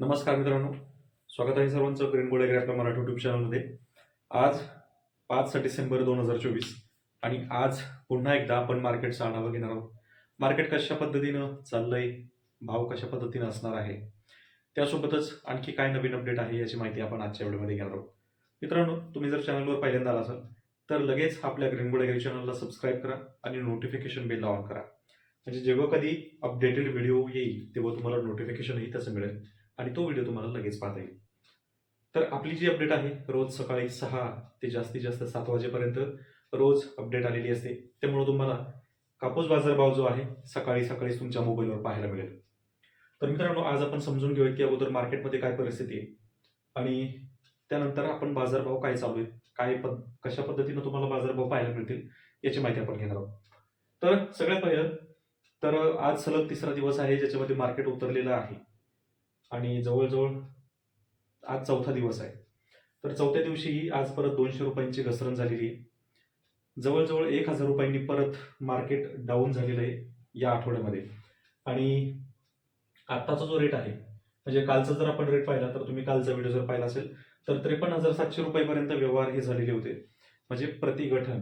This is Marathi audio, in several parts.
नमस्कार मित्रांनो. स्वागत आहे सर्वांचं ग्रीन गोल्ड आपल्या मराठी युट्यूब चॅनलमध्ये आज पाच डिसेंबर दोन हजार चोवीस आणि आज पुन्हा एकदा आपण मार्केटचा आढावा घेणार आहोत. मार्केट कशा पद्धतीनं चाललंय भाव कशा पद्धतीनं असणार आहे त्यासोबतच आणखी काय नवीन अपडेट आहे याची माहिती आपण आजच्या व्हिडिओमध्ये घेणार आहोत. मित्रांनो तुम्ही जर चॅनलवर पहिल्यांदा आला असाल तर लगेच आपल्या ग्रीन गोल्ड चॅनलला सबस्क्राईब करा आणि नोटिफिकेशन बेल ऑन करा. म्हणजे जेव्हा कधी अपडेटेड व्हिडिओ येईल तेव्हा तुम्हाला नोटिफिकेशनही त्याचं मिळेल. आणि तो व्हिडिओ तुम्हाला लगेच पाहता येईल. तर आपली जी अपडेट आहे रोज सकाळी सहा ते जास्तीत जास्त सात वाजेपर्यंत रोज अपडेट आलेली असते. त्यामुळे तुम्हाला कापूस बाजारभाव जो आहे सकाळी सकाळी तुमच्या मोबाईलवर पाहायला मिळेल. तर मित्रांनो आज आपण समजून घेऊया की अगोदर मार्केटमध्ये काय परिस्थिती आहे आणि त्यानंतर आपण बाजारभाव काय चालू आहे काय पद कशा पद्धतीनं तुम्हाला बाजारभाव पाहायला मिळतील याची माहिती आपण घेणार आहोत. तर सगळ्यात पहिलं तर आज सलग तिसरा दिवस आहे ज्याच्यामध्ये मार्केट उतरलेलं आहे. आणि जवळजवळ आज चौथा दिवस आहे. तर चौथ्या दिवशीही आज परत दोनशे रुपयांची घसरण झालेली आहे. जवळजवळ एक हजार रुपयांनी परत मार्केट डाऊन झालेलं आहे या आठवड्यामध्ये. आणि आत्ताचा जो रेट आहे म्हणजे कालचा जर आपण रेट पाहिला तर तुम्ही कालचा व्हिडिओ जर पाहिला असेल तर त्रेपन्न हजार सातशे रुपयापर्यंत व्यवहार हे झालेले होते. म्हणजे प्रतिगठन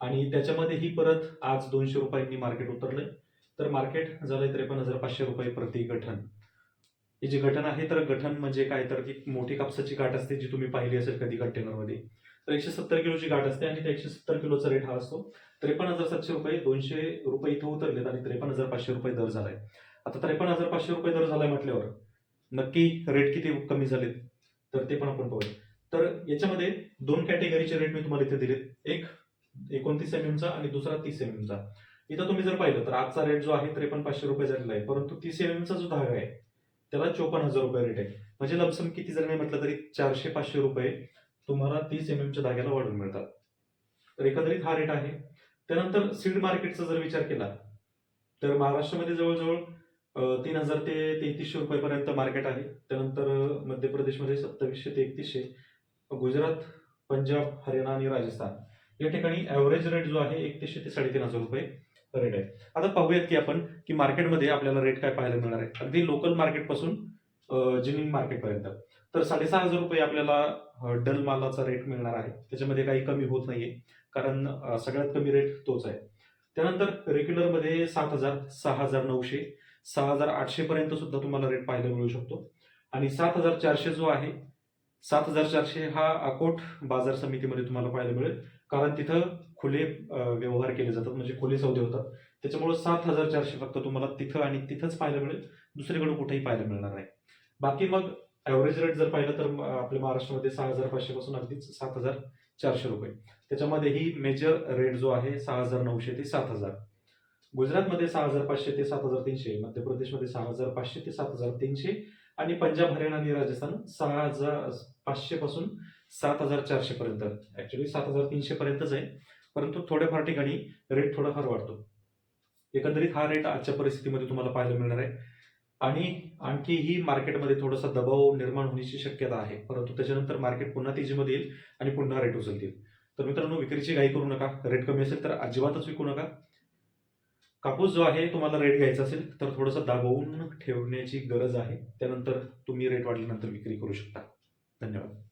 आणि त्याच्यामध्येही परत आज दोनशे रुपयांनी मार्केट उतरलं तर मार्केट झालंय त्रेपन्न हजार पाचशे रुपये प्रति गठन ही जी गठन आहे तर गठन म्हणजे काय? तर ती मोठी कापसाची गाठ असते जी तुम्ही पाहिली असेल कधी कंटेनरमध्ये तर एकशे सत्तर किलोची गाठ असते आणि त्या एकशे सत्तर किलोचा रेट हा असतो. त्रेपन्न हजार सातशे रुपये दोनशे रुपये इथं उतरलेत आणि त्रेपन्न हजार पाचशे रुपये दर झालाय. आता त्रेपन्न हजार पाचशे रुपये दर झालाय म्हटल्यावर नक्की रेट किती कमी झालेत? तर ते पण आपण पाहूया. तर याच्यामध्ये दोन कॅटेगरीचे रेट मी तुम्हाला इथे दिलेत. एक एकोणतीस एम चा आणि दुसरा तीस एम एमचा इथं तुम्ही जर पाहिलं तर आजचा रेट जो आहे त्रेपन्न पाचशे रुपये झालेला आहे. परंतु तीस एम एमचा जो धागा आहे त्याला चोपन्न हजार रुपये रेट आहे म्हणजे लमसम किती जर नाही म्हटलं तरी चारशे पाचशे रुपये तुम्हाला तीस एम एमच्या धाग्याला वाढून मिळतात. तर एकंदरीत हा रेट आहे. त्यानंतर सीड मार्केटचा जर विचार केला तर महाराष्ट्रामध्ये जवळजवळ तीन हजार ते तेहतीसशे रुपयेपर्यंत मार्केट आहे. त्यानंतर मध्य प्रदेशमध्ये सत्तावीसशे ते एकतीसशे गुजरात पंजाब हरियाणा आणि राजस्थान. या ठिकाणी ॲव्हरेज रेट जो आहे एकतीसशे ते साडेतीन हजार रुपये. रेट आहे. आता पाहूयात की आपण की मार्केटमध्ये आपल्याला रेट काय पाहायला मिळणार आहे? अगदी लोकल मार्केटपासून जिनिंग मार्केटपर्यंत तर साडेसहा हजार रुपये आपल्याला डल मालाचा रेट मिळणार आहे. त्याच्यामध्ये काही कमी होत नाहीये. कारण सगळ्यात कमी रेट तोच आहे. त्यानंतर रेग्युलरमध्ये सात हजार सहा हजार नऊशे सहा हजार आठशे पर्यंत सुद्धा तुम्हाला रेट पाहायला मिळू शकतो. आणि सात हजार चारशे जो आहे सात हजार चारशे हा अकोट बाजार समितीमध्ये तुम्हाला पाहायला मिळेल. कारण तिथं खुले व्यवहार केले जातात म्हणजे खुले सौदे होतात. त्याच्यामुळे सात हजार चारशे फक्त तुम्हाला तिथं आणि तिथंच पाहायला मिळेल. दुसरीकडे कुठेही पाहायला मिळणार नाही. बाकी मग ॲव्हरेज रेट जर पाहिलं तर आपल्या महाराष्ट्रामध्ये सहा हजार पाचशे पासून अगदीच सात हजार चारशे रुपये. त्याच्यामध्येही मेजर रेट जो आहे सहा हजार नऊशे ते सात हजार. गुजरातमध्ये सहा हजार पाचशे ते सात हजार तीनशे मध्य प्रदेशमध्ये सहा हजार पाचशे ते सात हजार तीनशे आणि पंजाब हरियाणा आणि राजस्थान सहा हजार पाचशे पासून सात हजार चारशे पर्यंत. ऍक्च्युली सात हजार तीनशे पर्यंतच आहे. परंतु थोड्याफार ठिकाणी रेट थोडाफार वाढतो. एकंदरीत हा रेट आजच्या परिस्थितीमध्ये तुम्हाला पाहायला मिळणार आहे. आणि आणखीही मार्केटमध्ये थोडासा दबाव निर्माण होण्याची शक्यता आहे. परंतु त्याच्यानंतर मार्केट पुन्हा तेजीमध्ये येईल आणि पुन्हा रेट उचलतील. तर मित्रांनो विक्रीची घाई करू नका. रेट कमी असेल तर अजिबातच विकू नका. कापूस जो आहे तुम्हाला रेट घ्यायचा असेल तर थोडंसं दाबवून ठेवण्याची गरज आहे. त्यानंतर तुम्ही रेट वाढल्यानंतर विक्री करू शकता. धन्यवाद.